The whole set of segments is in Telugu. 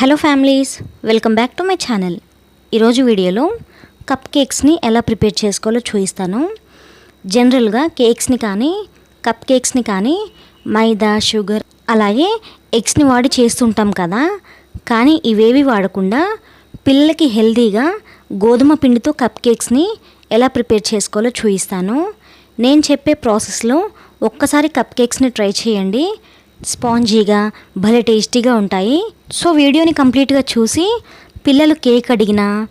Hello families welcome back to my channel ఈరోజు వీడియోలో కప్ కేక్స్ని ఎలా ప్రిపేర్ చేసుకోవాలో చూపిస్తాను. జనరల్గా కేక్స్ని కానీ కప్ కేక్స్ని కానీ మైదా షుగర్ అలాగే ఎగ్స్ని వాడి చేస్తుంటాం కదా. కానీ ఇవేవి వాడకుండా పిల్లలకి హెల్తీగా గోధుమ పిండితో కప్ కేక్స్ని ఎలా ప్రిపేర్ చేసుకోవాలో చూపిస్తాను. నేను చెప్పే ప్రాసెస్లో ఒక్కసారి కప్ కేక్స్ని ట్రై చేయండి. స్పాంజీగా భలే టేస్టీగా ఉంటాయి. సో వీడియోని కంప్లీట్గా చూసి పిల్లలు కేక్ అడిగినా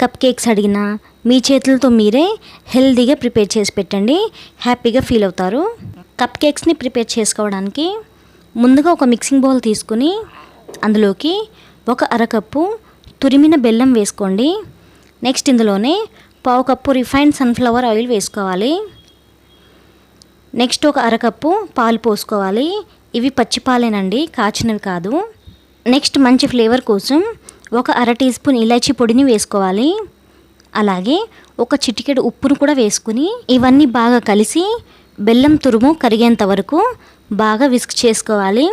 కప్ కేక్స్ అడిగినా మీ చేతులతో మీరే హెల్తీగా ప్రిపేర్ చేసి పెట్టండి. హ్యాపీగా ఫీల్ అవుతారు. కప్ కేక్స్ని ప్రిపేర్ చేసుకోవడానికి ముందుగా ఒక మిక్సింగ్ బౌల్ తీసుకుని అందులోకి ఒక అరకప్పు తురిమిన బెల్లం వేసుకోండి. నెక్స్ట్ ఇందులోనే పావు కప్పు రిఫైన్డ్ సన్ఫ్లవర్ ఆయిల్ వేసుకోవాలి. నెక్స్ట్ ఒక అరకప్పు పాలు పోసుకోవాలి. ఇవి పచ్చిపాలేనండి కాచినవి కాదు. నెక్స్ట్ మంచి ఫ్లేవర్ కోసం ఒక అర టీ స్పూన్ ఇలాచీ పొడిని వేసుకోవాలి. అలాగే ఒక చిటికెడు ఉప్పును కూడా వేసుకుని ఇవన్నీ బాగా కలిసి బెల్లం తురుము కరిగేంత వరకు బాగా విస్క్ చేసుకోవాలి.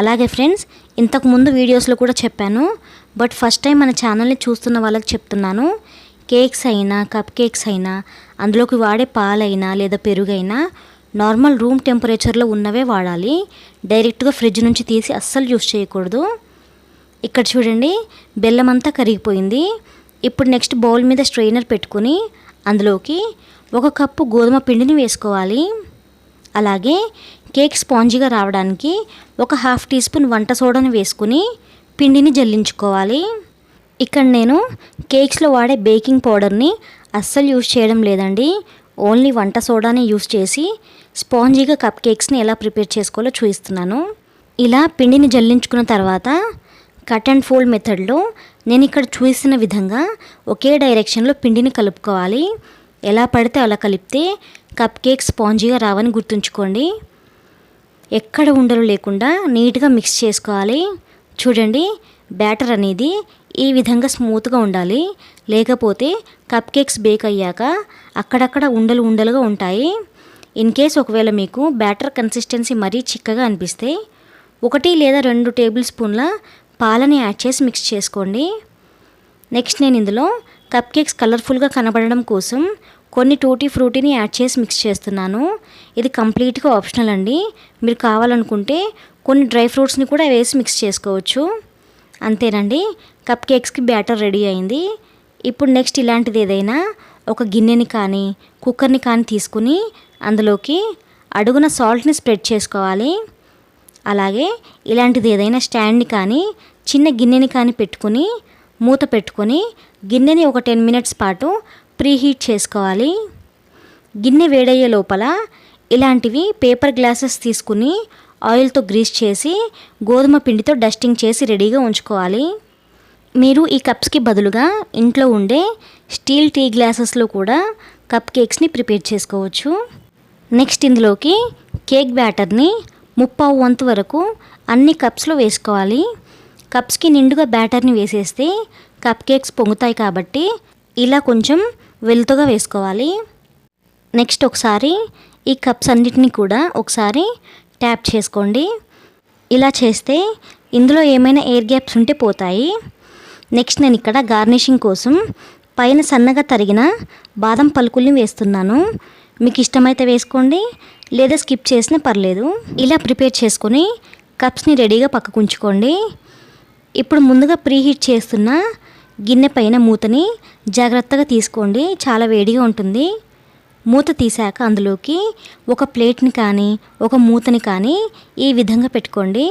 అలాగే ఫ్రెండ్స్ ఇంతకుముందు వీడియోస్లో కూడా చెప్పాను బట్ ఫస్ట్ టైం మన ఛానల్ని చూస్తున్న వాళ్ళకి చెప్తున్నాను కేక్స్ అయినా కప్ కేక్స్ అయినా అందులోకి వాడే పాలైనా లేదా పెరుగైనా నార్మల్ రూమ్ టెంపరేచర్లో ఉన్నవే వాడాలి. డైరెక్ట్గా ఫ్రిడ్జ్ నుంచి తీసి అస్సలు యూస్ చేయకూడదు. ఇక్కడ చూడండి బెల్లం అంతా కరిగిపోయింది. ఇప్పుడు నెక్స్ట్ బౌల్ మీద స్ట్రైనర్ పెట్టుకుని అందులోకి ఒక కప్పు గోధుమ పిండిని వేసుకోవాలి. అలాగే కేక్ స్పాంజిగా రావడానికి ఒక హాఫ్ టీ స్పూన్ వంట సోడాని వేసుకుని పిండిని జల్లించుకోవాలి. ఇక్కడ నేను కేక్స్లో వాడే బేకింగ్ పౌడర్ని అస్సలు యూజ్ చేయడం లేదండి. ఓన్లీ వంట సోడాని యూస్ చేసి స్పాంజీగా కప్ కేక్స్ని ఎలా ప్రిపేర్ చేసుకోవాలో చూపిస్తున్నాను. ఇలా పిండిని జల్లించుకున్న తర్వాత కట్ అండ్ ఫోల్డ్ మెథడ్లో నేను ఇక్కడ చూసిన విధంగా ఒకే డైరెక్షన్లో పిండిని కలుపుకోవాలి. ఎలా పడితే అలా కలిపితే కప్ కేక్ స్పాంజీగా రావని గుర్తుంచుకోండి. ఎక్కడ ఉండలు లేకుండా నీట్గా మిక్స్ చేసుకోవాలి. చూడండి బ్యాటర్ అనేది ఈ విధంగా స్మూత్గా ఉండాలి. లేకపోతే కప్ కేక్స్ బేక్ అయ్యాక అక్కడక్కడ ఉండలు ఉండలుగా ఉంటాయి. ఇన్ కేస్ ఒకవేళ మీకు బ్యాటర్ కన్సిస్టెన్సీ మరీ చిక్కగా అనిపిస్తే ఒకటి లేదా రెండు టేబుల్ స్పూన్ల పాలని యాడ్ చేసి మిక్స్ చేసుకోండి. నెక్స్ట్ నేను ఇందులో కప్ కేక్స్ కలర్ఫుల్గా కనబడడం కోసం కొన్ని టూటీ ఫ్రూటీని యాడ్ చేసి మిక్స్ చేస్తున్నాను. ఇది కంప్లీట్గా ఆప్షనల్ అండి. మీరు కావాలనుకుంటే కొన్ని డ్రై ఫ్రూట్స్ని కూడా వేసి మిక్స్ చేసుకోవచ్చు. అంతేనండి. కప్ కేక్స్కి బ్యాటర్ రెడీ అయింది. ఇప్పుడు నెక్స్ట్ ఇలాంటిది ఏదైనా ఒక గిన్నెని కానీ కుక్కర్ని కానీ తీసుకుని అందులోకి అడుగున సాల్ట్ని స్ప్రెడ్ చేసుకోవాలి. అలాగే ఇలాంటిది ఏదైనా స్టాండ్ని కానీ చిన్న గిన్నెని కానీ పెట్టుకుని మూత పెట్టుకొని గిన్నెని ఒక టెన్ మినిట్స్ పాటు ప్రీహీట్ చేసుకోవాలి. గిన్నె వేడయ్యే లోపల ఇలాంటివి పేపర్ గ్లాసెస్ తీసుకుని ఆయిల్తో గ్రీస్ చేసి గోధుమ పిండితో డస్టింగ్ చేసి రెడీగా ఉంచుకోవాలి. మీరు ఈ కప్స్కి బదులుగా ఇంట్లో ఉండే స్టీల్ టీ గ్లాసెస్లో కూడా కప్ కేక్స్ని ప్రిపేర్ చేసుకోవచ్చు. నెక్స్ట్ ఇందులోకి కేక్ బ్యాటర్ని ముప్పావు వంతు వరకు అన్ని కప్స్లో వేసుకోవాలి. కప్స్కి నిండుగా బ్యాటర్ని వేసేస్తే కప్ కేక్స్ పొంగుతాయి కాబట్టి ఇలా కొంచెం వెలుతుగా వేసుకోవాలి. నెక్స్ట్ ఒకసారి ఈ కప్స్ అన్నిటినీ కూడా ఒకసారి ట్యాప్ చేసుకోండి. ఇలా చేస్తే ఇందులో ఏమైనా ఎయిర్ గ్యాప్స్ ఉంటే పోతాయి. నెక్స్ట్ నేను ఇక్కడ గార్నిషింగ్ కోసం పైన సన్నగా తరిగిన బాదం పలుకుల్ని వేస్తున్నాను. మీకు ఇష్టమైతే వేసుకోండి లేదా స్కిప్ చేసినా పర్లేదు. ఇలా ప్రిపేర్ చేసుకొని కప్స్ని రెడీగా పక్కకు ఉంచుకోండి. ఇప్పుడు ముందుగా ప్రీహీట్ చేస్తున్న గిన్నె పైన మూతని జాగ్రత్తగా తీసుకోండి. చాలా వేడిగా ఉంటుంది. మూత తీసాక అందులోకి ఒక ప్లేట్ని కానీ ఒక మూతని కానీ ఈ విధంగా పెట్టుకోండి.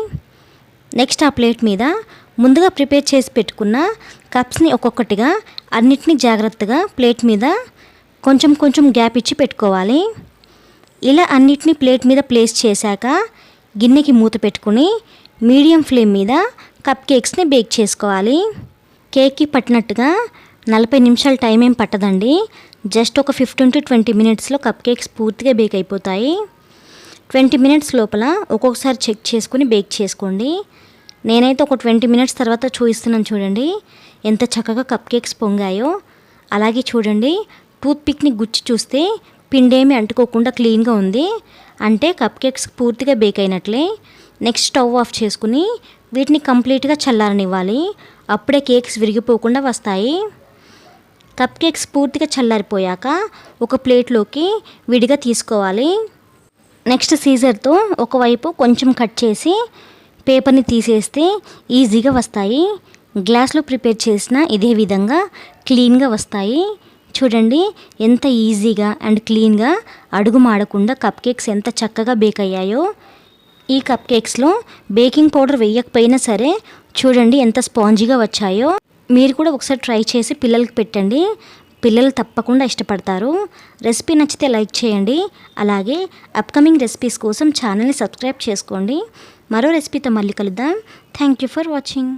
నెక్స్ట్ ఆ ప్లేట్ మీద ముందుగా ప్రిపేర్ చేసి పెట్టుకున్న కప్స్ని ఒక్కొక్కటిగా అన్నిటిని జాగ్రత్తగా ప్లేట్ మీద కొంచెం కొంచెం గ్యాప్ ఇచ్చి పెట్టుకోవాలి. ఇలా అన్నిటిని ప్లేట్ మీద ప్లేస్ చేశాక గిన్నెకి మూత పెట్టుకుని మీడియం ఫ్లేమ్ మీద కప్ కేక్స్ని బేక్ చేసుకోవాలి. కేక్కి పట్టినట్టుగా నలభై నిమిషాల టైం ఏం పట్టదండి. జస్ట్ ఒక ఫిఫ్టీన్ టు ట్వంటీ మినిట్స్లో కప్ కేక్స్ పూర్తిగా బేక్ అయిపోతాయి. ట్వంటీ మినిట్స్ లోపల ఒక్కొక్కసారి చెక్ చేసుకుని బేక్ చేసుకోండి. నేనైతే ఒక ట్వంటీ మినిట్స్ తర్వాత చూపిస్తున్నాను చూడండి. ఎంత చక్కగా కప్ కేక్స్ పొంగాయో. అలాగే చూడండి టూత్ పిక్ని గుచ్చి చూస్తే పిండేమి అంటుకోకుండా క్లీన్గా ఉంది. అంటే కప్ కేక్స్ పూర్తిగా బేక్ అయినట్లే. నెక్స్ట్ స్టవ్ ఆఫ్ చేసుకుని వీటిని కంప్లీట్గా చల్లారనివ్వాలి. అప్పుడే కేక్స్ విరిగిపోకుండా వస్తాయి. కప్ కేక్స్ పూర్తిగా చల్లారిపోయాక ఒక ప్లేట్లోకి విడిగా తీసుకోవాలి. నెక్స్ట్ సీజర్తో ఒకవైపు కొంచెం కట్ చేసి పేపర్ని తీసేస్తే ఈజీగా వస్తాయి. గ్లాస్లో ప్రిపేర్ చేసిన ఇదే విధంగా క్లీన్గా వస్తాయి. చూడండి ఎంత ఈజీగా అండ్ క్లీన్గా అడుగు మాడకుండా కప్ కేక్స్ ఎంత చక్కగా బేక్ అయ్యాయో. ఈ కప్ కేక్స్లో బేకింగ్ పౌడర్ వేయకపోయినా సరే చూడండి ఎంత స్పాంజీగా వచ్చాయో. మీరు కూడా ఒకసారి ట్రై చేసి పిల్లలకి పెట్టండి. పిల్లలు తప్పకుండా ఇష్టపడతారు. రెసిపీ నచ్చితే లైక్ చేయండి. అలాగే అప్కమింగ్ రెసిపీస్ కోసం ఛానల్ని సబ్స్క్రైబ్ చేసుకోండి. మరో రెసిపీతో మళ్ళీ కలుద్దాం. Thank you for watching